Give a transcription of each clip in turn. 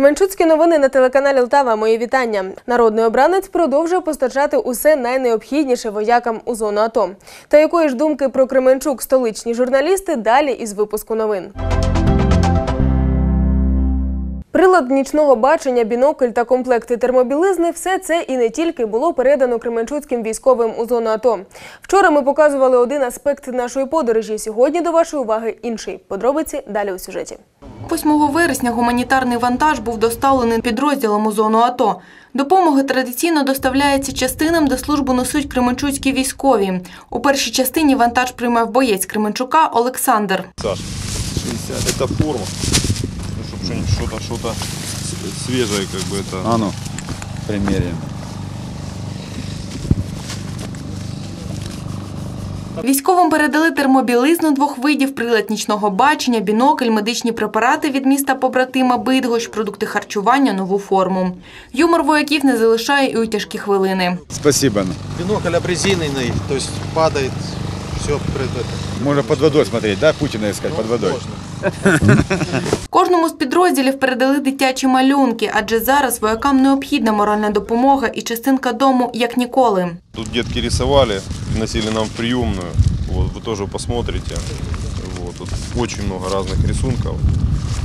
Кременчуцькі новини на телеканалі Лтава. Мої вітання. Народний обранець продовжує постачати усе найнеобхідніше воякам у зону АТО. Та якої ж думки про Кременчук столичні журналісти далі із випуску новин. Прилад нічного бачення, бінокль та комплекти термобілизни все це і не тільки було передано кременчуцьким військовим у зону АТО. Вчора ми показували один аспект нашої подорожі. Сьогодні до вашої уваги інший. Подробиці далі у сюжеті. 8 вересня гуманітарний вантаж був доставлений підрозділом у зону АТО. Допомога традиційно доставляється частинам, де службу несуть кременчуцькі військові. У першій частині вантаж приймав боєць Кременчука Олександр. Саш, 60 это форма. Ну, чтобы что-нибудь, что-то, что-то с- свежее, как бы это. Військовим передали термобілизну двох видів, прилад нічного бачення, бінокль, медичні препарати від міста побратима Бидгощ, продукти харчування, нову форму. Юмор вояків не залишає і у тяжкі хвилини. Спасибо. Бинокль обрезиненный, то есть падает, все Можно под водой смотреть, да, Путина искать под водой? Можно. Кожному з підрозділів передали дитячі малюнки, адже зараз воякам необхідна моральна допомога і частинка дому як ніколи. Тут детки рисовали, носили нам в приемную. Вот, вы тоже посмотрите. Вот, тут очень много разных рисунков.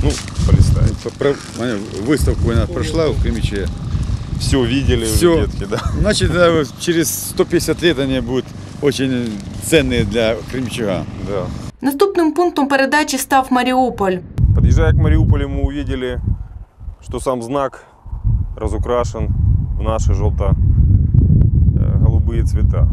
Ну, полистайте. Понял, Выставку она прошла в Кремиче. Все видели Всё. уже детки, да? Значит, через 150 лет они будут очень ценные для Кремчуга. Да. Наступним пунктом передачі став Маріуполь. Подъезжая к Мариуполю, мы увидели, что сам знак разукрашен в наши желто-голубые цвета.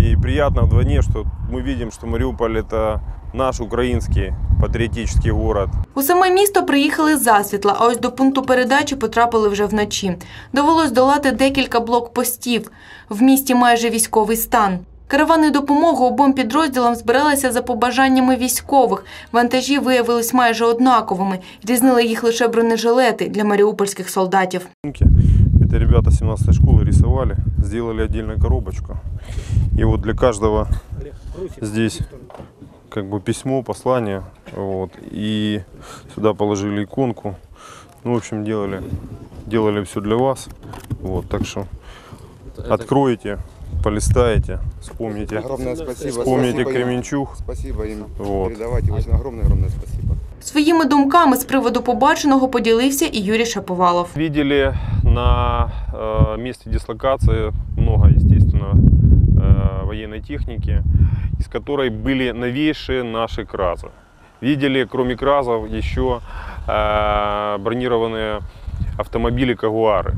И приятно вдвойне, что мы видим, что Мариуполь это наш украинский патриотический город. У саме місто приїхали засвітла, а ось до пункту передачі потрапили вже вночі. Довелось долати декілька блокпостів. В місті майже військовий стан. Каравани допомоги обом підрозділам збиралися за побажаннями військових. Вантажі виявились майже однаковими. Різнили їх лише бронежилети для маріупольських солдатів рисунки. Это ребята 17 школы рисовали, сделали отдельную коробочку. И вот для каждого здесь как бы письмо, послание. Вот, и сюда положили иконку. Ну, в общем, делали, делали все для вас. Вот, так что откроете, полистаете, вспомните, Огромное спасибо. вспомните Спасибо им. Кременчуг. Спасибо им. Вот. Передавайте очень огромное-огромное спасибо. Своїми думками з приводу побаченого поділився і Юрій Шаповалов. Видели на месте дислокации много, естественно, военной техники, из которой были новейшие наши КРАЗы. Видели, кроме КРАЗов, еще бронированные автомобили Кагуары,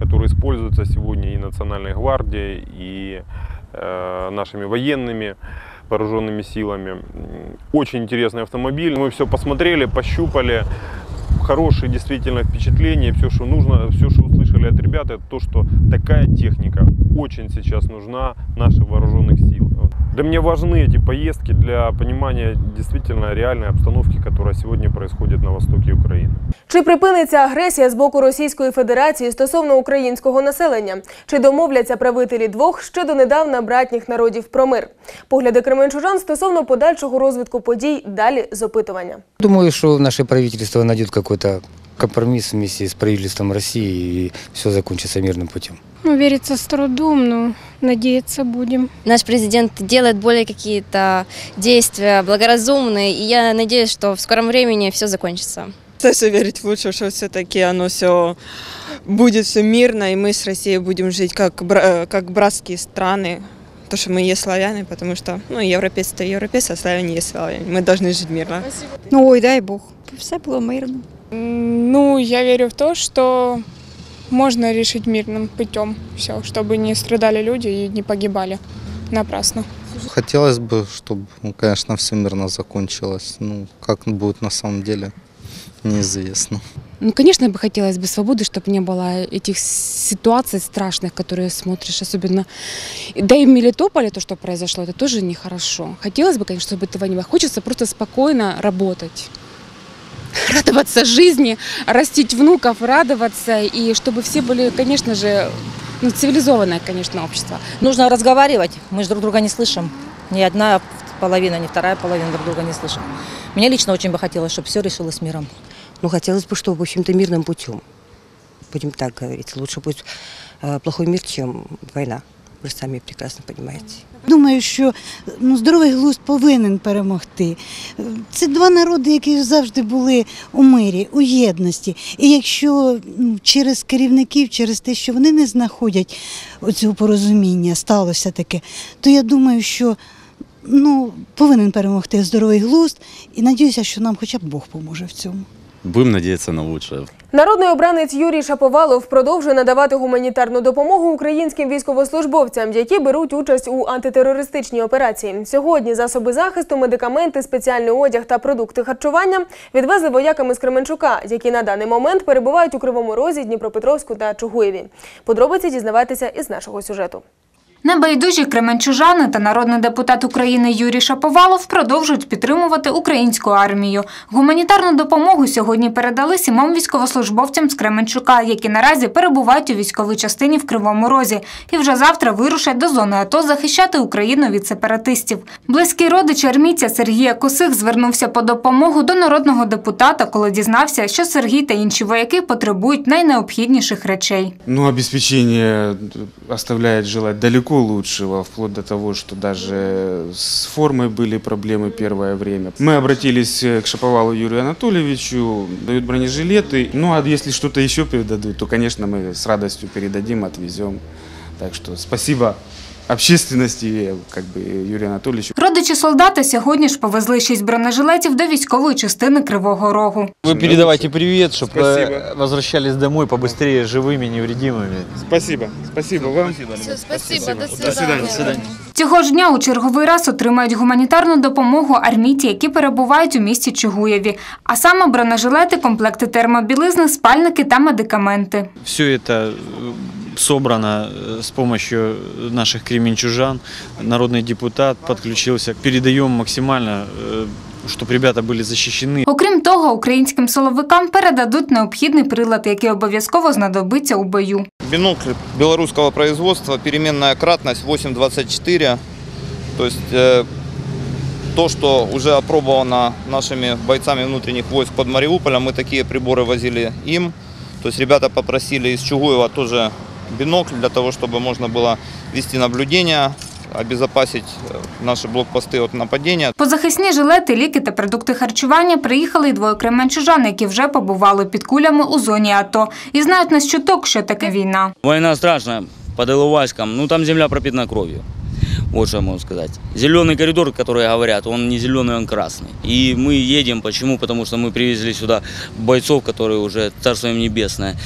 которые используются сегодня и Национальной гвардией, и э, нашими военными вооруженными силами. Очень интересный автомобиль. Мы все посмотрели, пощупали. Хорошие действительно впечатления. Все, что нужно, все, что услышали от ребят, это то, что такая техника очень сейчас нужна наших вооруженных сил. Для меня важны эти поездки для понимания действительно реальной обстановки, которая сегодня происходит на востоке Украины. Чи припиниться агресія з боку Російської Федерації стосовно українського населення? Чи домовляться правителі двох ще донедавна братніх народів про мир? Погляди кременчужан стосовно подальшого розвитку подій далі з опитування. Думаю, что наше правительство найдет какой-то компромисс вместе с правительством России и все закончится мирным путем. Ну, верится с трудом, но надеяться будем. наш президент делает более какие-то действия благоразумные, и я надеюсь, что в скором времени все закончится. Стараюсь верить в лучшее, что все-таки оно все будет все мирно, и мы с Россией будем жить как, как братские страны. То, что мы есть славяне, потому что, ну, европейцы то европейцы, а славяне есть славяне. Мы должны жить мирно. Ну, ой, дай Бог, все було мирно. Ну, я верю в то, что можно решить мирным путем все, чтобы не страдали люди и не погибали напрасно. Хотелось бы, чтобы, ну, конечно, все мирно закончилось. Ну, как будет на самом деле, неизвестно. Ну, конечно, бы хотелось бы свободы, чтобы не было этих ситуаций страшных, которые смотришь, особенно... Да и в Мелитополе то, что произошло, это тоже нехорошо. Хотелось бы, конечно, чтобы этого не было. Хочется просто спокойно работать. Радоваться жизни, растить внуков, радоваться, и чтобы все были, конечно же, ну, цивилизованное, конечно, общество. Нужно разговаривать, мы же друг друга не слышим. Ни одна половина, ни вторая половина друг друга не слышим. Мне лично очень бы хотелось, чтобы все решилось миром. Ну, хотелось бы, чтобы, в общем-то, мирным путем. Будем так говорить. Лучше пусть э, плохой мир, чем война. Вы сами прекрасно понимаете. Думаю, що ну, здоровий глузд повинен перемогти. Це два народи, які завжди були у мирі, у єдності. І якщо ну, через керівників, через те, що вони не знаходять оцього порозуміння, сталося таке, то я думаю, що ну, повинен перемогти здоровий глузд. І надіюся, що нам хоча б Бог поможе в цьому. Будем надеяться на лучшее. Народний обранець Юрій Шаповалов продовжує надавати гуманітарну допомогу українським військовослужбовцям, які беруть участь у антитерористичній операції. Сьогодні засоби захисту, медикаменти, спеціальний одяг та продукти харчування відвезли вояками з Кременчука, які на даний момент перебувають у Кривому Розі, Дніпропетровську та Чугуєві. Подробиці дізнавайтеся із нашого сюжету. Небайдужі кременчужани та народний депутат України Юрій Шаповалов продовжують підтримувати українську армію. Гуманітарну допомогу сьогодні передали сімом військовослужбовцям з Кременчука, які наразі перебувають у військовій частині в Кривому Розі, і вже завтра вирушать до зони АТО захищати Україну від сепаратистів. Близький родич армійця Сергія Косих звернувся по допомогу до народного депутата, коли дізнався, що Сергій та інші вояки потребують найнеобхідніших речей. Ну, обеспечение оставляет желать далеко лучшего, вплоть до того, что даже с формой были проблемы первое время. Мы обратились к Шаповалу Юрию Анатольевичу, дают бронежилеты. Ну, а если что-то еще передадут, то, конечно, мы с радостью передадим, отвезем. Так что спасибо общественности, как бы, Юрию Анатольевичу. Родичі солдата сьогодні ж повезли шість бронежилетів до військової частини Кривого Рогу. Вы передавайте привет, чтобы Спасибо. возвращались домой побыстрее, живыми, невредимыми. Спасибо. Спасибо вам. Спасибо, До свидания. До свидания. Цього ж дня у черговий раз отримають гуманітарну допомогу армійці, які перебувають у місті Чугуєві, а саме бронежилети, комплекти термобілизни, спальники та медикаменти. Все это э, собрано э, с помощью наших кременчужан. Народный депутат подключился. Передаем максимально, э, чтобы ребята были защищены. Окрім того, українським силовикам передадуть необхідний прилад, який обов'язково знадобиться у бою. Бинокль белорусского производства, переменная кратность 8.24. То есть э, то, что уже опробовано нашими бойцами внутренних войск под Мариуполем, мы такие приборы возили им. То есть ребята попросили из Чугуева тоже бинокль для того, чтобы можно было вести наблюдение, обезопасить э, наши блокпосты от нападения. Позахисні жилети, ліки та продукти харчування приїхали й двоє кременчужан, які вже побували під кулями у зоні АТО і знають на щуток, що таке війна. Война страшная, под Иловайском, ну там земля пропитана кровью. Вот что я могу сказать. Зеленый коридор, который говорят, он не зеленый, он красный. И мы едем, почему? Потому что мы привезли сюда бойцов, которые уже Царство им Небесное.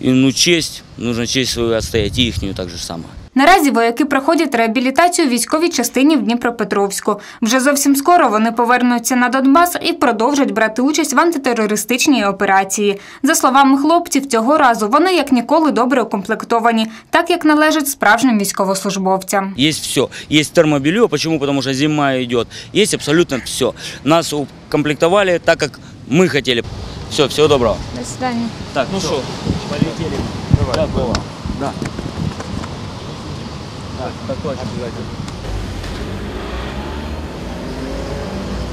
И ну честь, нужно честь свою отстоять, и ихнюю так же само. Наразі вояки проходять реабілітацію в військовій частині в Дніпропетровську. Вже зовсім скоро вони повернуться на Донбас і продовжать брати участь в антитерористичній операції. За словами хлопців, цього разу вони як ніколи добре укомплектовані, так як належить справжнім військовослужбовцям. Есть все. Есть термобелье, почему? Потому что зима идет. Есть абсолютно все. Нас укомплектовали так, как мы хотели. Все, всего доброго. До свидання. Так, ну что, полетели. Давай, да, Да. Так, так точно.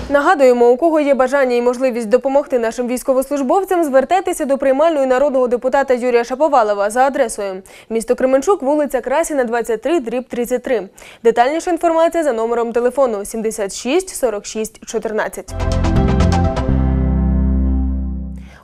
Нагадуємо, у кого є бажання і можливість допомогти нашим військовослужбовцям, звертайтеся до приймальної народного депутата Юрія Шаповалова за адресою місто Кременчук, вулиця Красіна, 23, дріб 33. Детальніша інформація за номером телефону 76 46 14.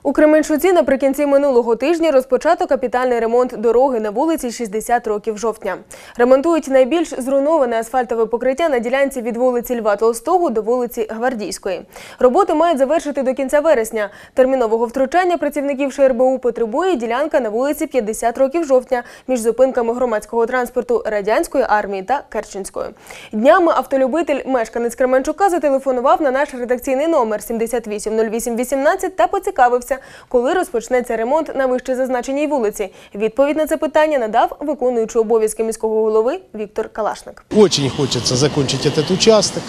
У Кременчуці наприкінці минулого тижня розпочато капітальний ремонт дороги на вулиці 60 років жовтня. Ремонтують найбільш зруйноване асфальтове покриття на ділянці від вулиці Льва Толстого до вулиці Гвардійської. Роботи мають завершити до кінця вересня. Термінового втручання працівників ШРБУ потребує ділянка на вулиці 50 років жовтня між зупинками громадського транспорту радянської армії та Керченської. Днями автолюбитель мешканець Кременчука зателефонував на наш редакційний номер 780818 та поцікавився, коли розпочнеться ремонт на вище зазначеній вулиці. Відповідь на це питання надав виконуючий обов'язки міського голови Віктор Калашник. Очень хочется закончить этот участок,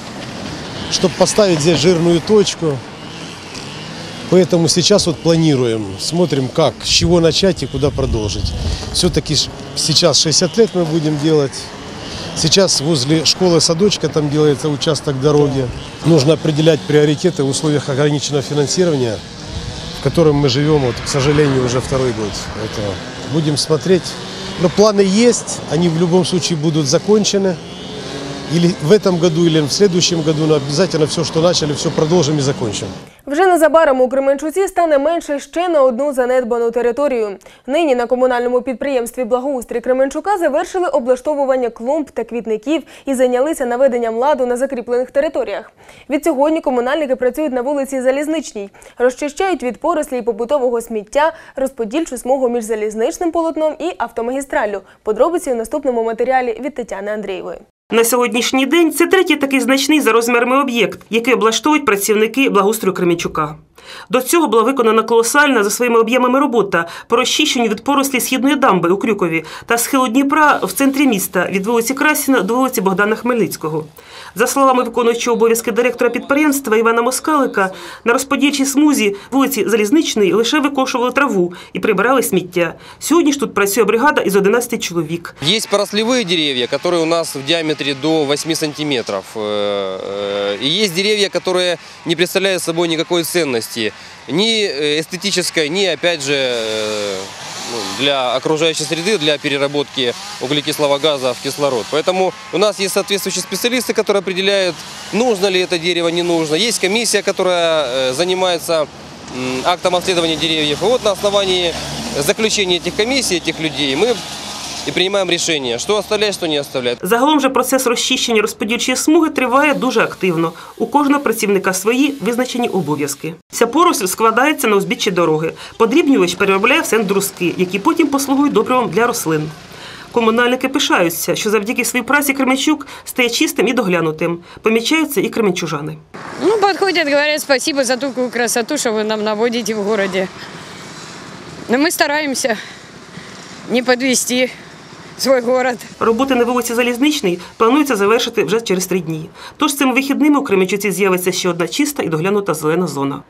чтобы поставить здесь жирную точку. Поэтому сейчас вот планируем, смотрим, как, с чего начать и куда продолжить. Все-таки сейчас 60 лет мы будем делать. Сейчас возле школы-садочка там делается участок дороги. Нужно определять приоритеты в условиях ограниченного финансирования. в котором мы живем, вот, к сожалению, уже второй год. Это будем смотреть. Но планы есть, они в любом случае будут закончены. Или в этом году, или в следующем году, но обязательно все, что начали, все продолжим и закончим. Вже незабаром у Кременчуці стане менше ще на одну занедбану територію. Нині на комунальному підприємстві Благоустрій Кременчука завершили облаштовування клумб та квітників і зайнялися наведенням ладу на закріплених територіях. Від сьогодні комунальники працюють на вулиці Залізничній, розчищають від порослі і побутового сміття, розподільчу смугу між залізничним полотном і автомагістраллю. Подробиці у наступному матеріалі від Тетяни Андрієвої. На сьогоднішній день це третій такий значний за розмірами об'єкт, який облаштовують працівники благоустрою Кременчука. До цього була виконана колосальна за своїми об'ємами робота по розчищенню від порослі східної дамби у Крюкові та схилу Дніпра в центрі міста від вулиці Красіна до вулиці Богдана Хмельницького. За словами виконуючого обов'язки директора підприємства Івана Москалика, на розподільчій смузі вулиці Залізничної лише викошували траву і прибирали сміття. Сьогодні ж тут працює бригада із 11 чоловік. Есть порослевые деревья, которые у нас в диаметре до 8 сантиметров. Э, э, И есть деревья, которые не представляют собой никакой Ценности. Ни э, эстетической, ни, опять же, э, ну, для окружающей среды, для переработки углекислого газа в кислород. Поэтому у нас есть соответствующие специалисты, которые определяют, нужно ли это дерево, не нужно. Есть комиссия, которая э, занимается актом обследования деревьев. И вот на основании заключения этих комиссий, этих людей, мы и принимаем решение, что оставлять, что не оставлять. Загалом же процес розчищення розподільчої смуги триває дуже активно. У кожного працівника свої визначені обов'язки. Ця поросль складається на узбіччі дороги. Подрібнювач переробляє в сендрузки, які потім послугують добривом для рослин. Комунальники пишаються, що завдяки своїй праці Кременчук стає чистим і доглянутим. Помічаються і кременчужани. Ну, подходят, говорят спасибо за такую красоту, что вы нам наводите в городе. Но мы стараемся не подвести свой город. Роботи на вулиці Залізничній планується завершити вже через три дні. Тож цими вихідними у Кременчуці з'явиться ще одна чиста і доглянута зелена зона.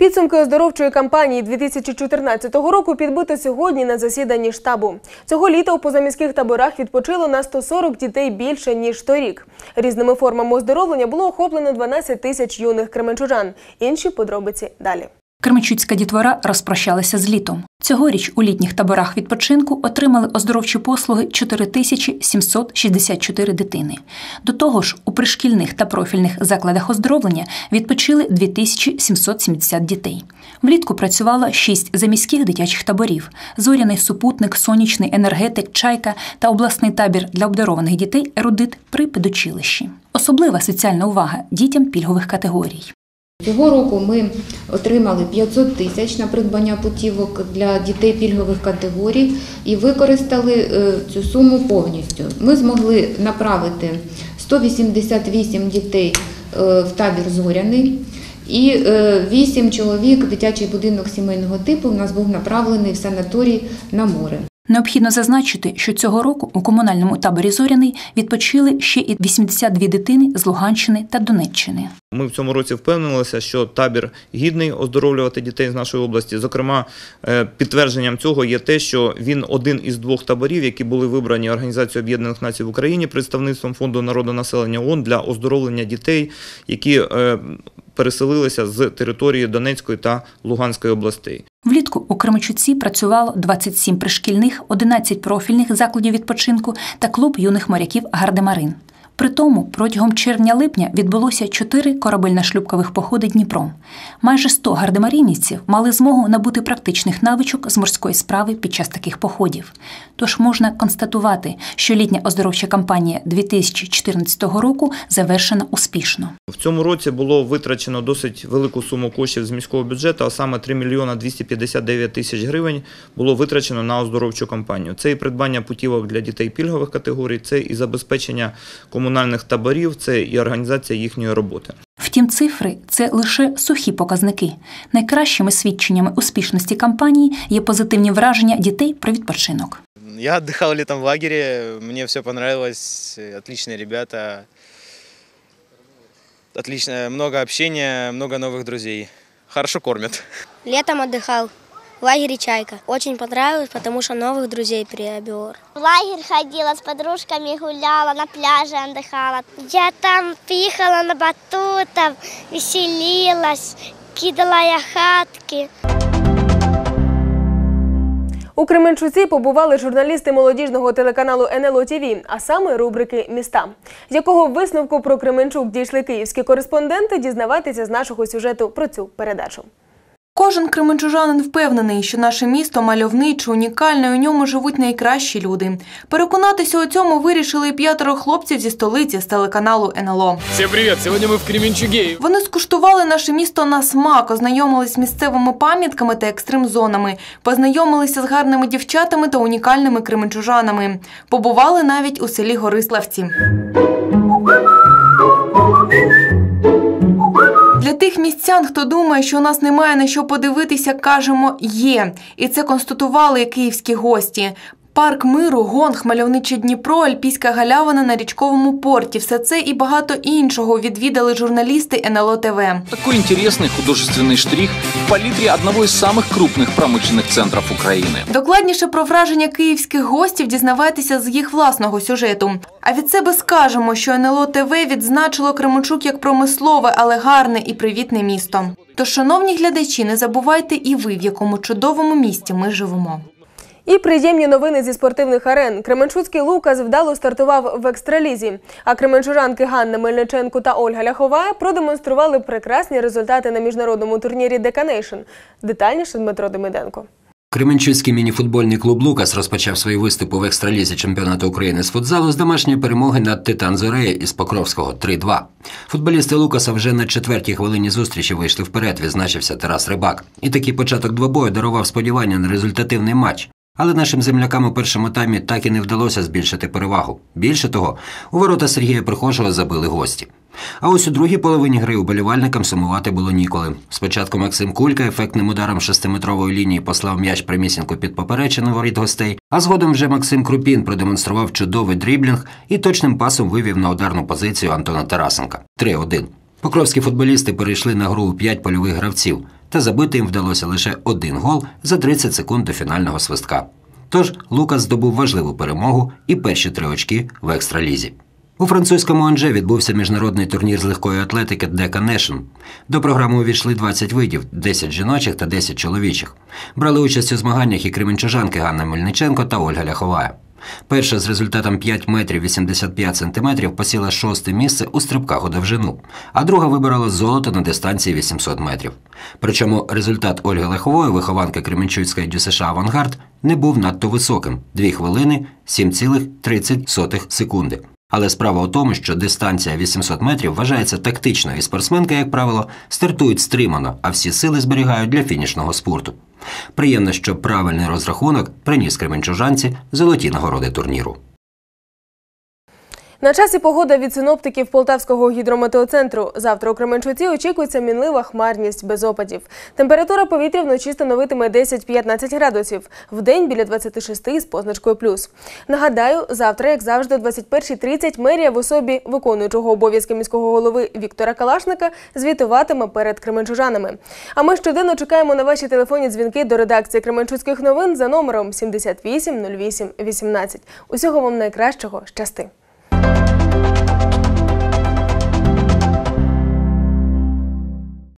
Підсумки оздоровчої кампанії 2014 року підбито сьогодні на засіданні штабу. Цього літа у позаміських таборах відпочило на 140 дітей більше ніж торік. Різними формами оздоровлення було охоплено 12 тисяч юних кременчужан. Інші подробиці далі. Кременчуцька дітвора розпрощалася з літом. Цьогоріч у літніх таборах відпочинку отримали оздоровчі послуги 4764 дитини. До того ж, у пришкільних та профільних закладах оздоровлення відпочили 2770 дітей. Влітку працювало 6 заміських дитячих таборів: зоряний супутник, сонячний енергетик, чайка та обласний табір для обдарованих дітей Ерудит при педучилищі. Особлива соціальна увага дітям пільгових категорій. Цього року ми отримали 500 тисяч на придбання путівок для дітей пільгових категорій і використали е, цю суму повністю. Ми змогли направити 188 дітей е, в табір Зоряний. І 8 чоловік дитячий будинок сімейного типу у нас був направлений в санаторій на море. Необхідно зазначити, що цього року у комунальному таборі Зоряний відпочили ще і 82 дитини з Луганщини та Донеччини. Ми в цьому році впевнилися, що табір гідний оздоровлювати дітей з нашої області. Зокрема, е, підтвердженням цього є те, що він один із двох таборів, які були вибрані Організацією Об'єднаних Націй в Україні представництвом фонду народонаселення ООН для оздоровлення дітей, які е, переселилися з території Донецької та Луганської областей. Влітку у Кременчуці працювало 27 пришкільних, 11 профільних закладів відпочинку та клуб юних моряків Гардемарин. При тому протягом червня-липня відбулося чотири корабельно-шлюбкових походи Дніпром. Майже 100 гардемарінівців мали змогу набути практичних навичок з морської справи під час таких походів. Тож можна констатувати, що літня оздоровча кампанія 2014 року завершена успішно. В цьому році було витрачено досить велику суму коштів з міського бюджету, а саме 3 мільйона 259 тисяч гривень було витрачено на оздоровчу кампанію. Це і придбання путівок для дітей пільгових категорій, це і забезпечення комунальних таборів, це і організація їхньої роботи. Втім, цифри це лише сухі показники. Найкращими свідченнями успішності кампанії є позитивні враження дітей про відпочинок. Я отдыхал летом в лагере, мне все понравилось, отличные ребята, отлично, много общения, много новых друзей. Хорошо кормят. Летом отдыхал в лагере «Чайка». Очень понравилось, потому что новых друзей приобрел. В лагерь ходила, с подружками гуляла, на пляже отдыхала. Я там ехала на батутах, веселилась кидала я хатки. У Кременчуці побували журналісти молодіжного телеканалу НЛО ТВ, а саме рубрики Міста. З якого висновку про Кременчук дійшли київські кореспонденти, дізнавайтеся з нашого сюжету про цю передачу. Кожен кременчужанин впевнений, що наше місто мальовниче, унікальне, і у ньому живуть найкращі люди. Переконатися у цьому вирішили і п'ятеро хлопців зі столиці з телеканалу НЛО. Всем привет! Сегодня мы в Кременчуге. Вони скуштували наше місто на смак, ознайомились з місцевими пам'ятками та екстрим-зонами, познайомилися з гарними дівчатами та унікальними кременчужанами. Побували навіть у селі Гориславці. Для тих містян, хто думає, що у нас немає на що подивитися, кажемо є. І це констатували київські гості. Парк миру, гонг, мальовниче Дніпро, Альпійська галявина на річковому порті. Все це і багато іншого відвідали журналісти НЛО ТВ. Такой интересный художественный штрих в палитре одного из самых крупных промышленных центров Украины. Докладніше про враження київських гостів дізнавайтеся з їх власного сюжету. А від себе скажемо, що НЛО ТВ відзначило Кременчук як промислове, але гарне і привітне місто. Тож, шановні глядачі, не забувайте і ви, в якому чудовому місті ми живемо. І приємні новини зі спортивних арен. Кременчуцький Лукас вдало стартував в екстралізі. А кременчужанки Ганна Мельниченко та Ольга Ляхова продемонстрували прекрасні результати на міжнародному турнірі Деканейшн. Детальніше Дмитро Демиденко. Кременчуцький мініфутбольний клуб Лукас розпочав свої виступи в екстралізі чемпіонату України з футзалу з домашньої перемоги над Титан Зорея із Покровського 3-2. Футболісти Лукаса вже на четвертій хвилині зустрічі вийшли вперед, відзначився Тарас Рибак. І такий початок двобою дарував сподівання на результативний матч. Але нашим землякам у першому таймі так і не вдалося збільшити перевагу. Більше того, у ворота Сергія Прихожого забили гості. А ось у другій половині гри уболівальникам сумувати було ніколи. Спочатку Максим Кулька ефектним ударом шестиметрової лінії послав м'яч прямісінько під поперечину воріт гостей, а згодом вже Максим Крупін продемонстрував чудовий дріблінг і точним пасом вивів на ударну позицію Антона Тарасенка 3-1. Покровські футболісти перейшли на гру у п'ять польових гравців, та забити їм вдалося лише один гол за 30 секунд до фінального свистка. Тож Лукас здобув важливу перемогу і перші три очки в екстралізі. У французькому Анже відбувся міжнародний турнір з легкої атлетики Дека Нешн. До програми увійшли 20 видів, 10 жіночих та 10 чоловічих. Брали участь у змаганнях і кременчужанки Ганна Мельниченко та Ольга Ляхова. Перша з результатом 5 метрів 85 сантиметрів посіла шосте місце у стрибках у довжину, а друга вибирала золото на дистанції 800 метрів. Причому результат Ольги Лехової, вихованки Кременчуцької ДЮСШ «Авангард», не був надто високим 2 хвилини 7,30 секунди. Але справа у тому, що дистанція 800 метрів вважається тактичною, і спортсменки, як правило, стартують стримано, а всі сили зберігають для фінішного спорту. Приємно, що правильний розрахунок приніс кременчужанці золоті нагороди турніру. На часі погода від синоптиків Полтавського гідрометеоцентру. Завтра у Кременчуці очікується мінлива хмарність без опадів. Температура повітря вночі становитиме 10-15 градусів, вдень біля 26 з позначкою плюс. Нагадаю, завтра, як завжди, о 21.30 мерія в особі виконуючого обов'язки міського голови Віктора Калашника звітуватиме перед кременчужанами. А ми щоденно чекаємо на ваші телефонні дзвінки до редакції Кременчуцьких новин за номером 78 08 18. Усього вам найкращого. Щасти!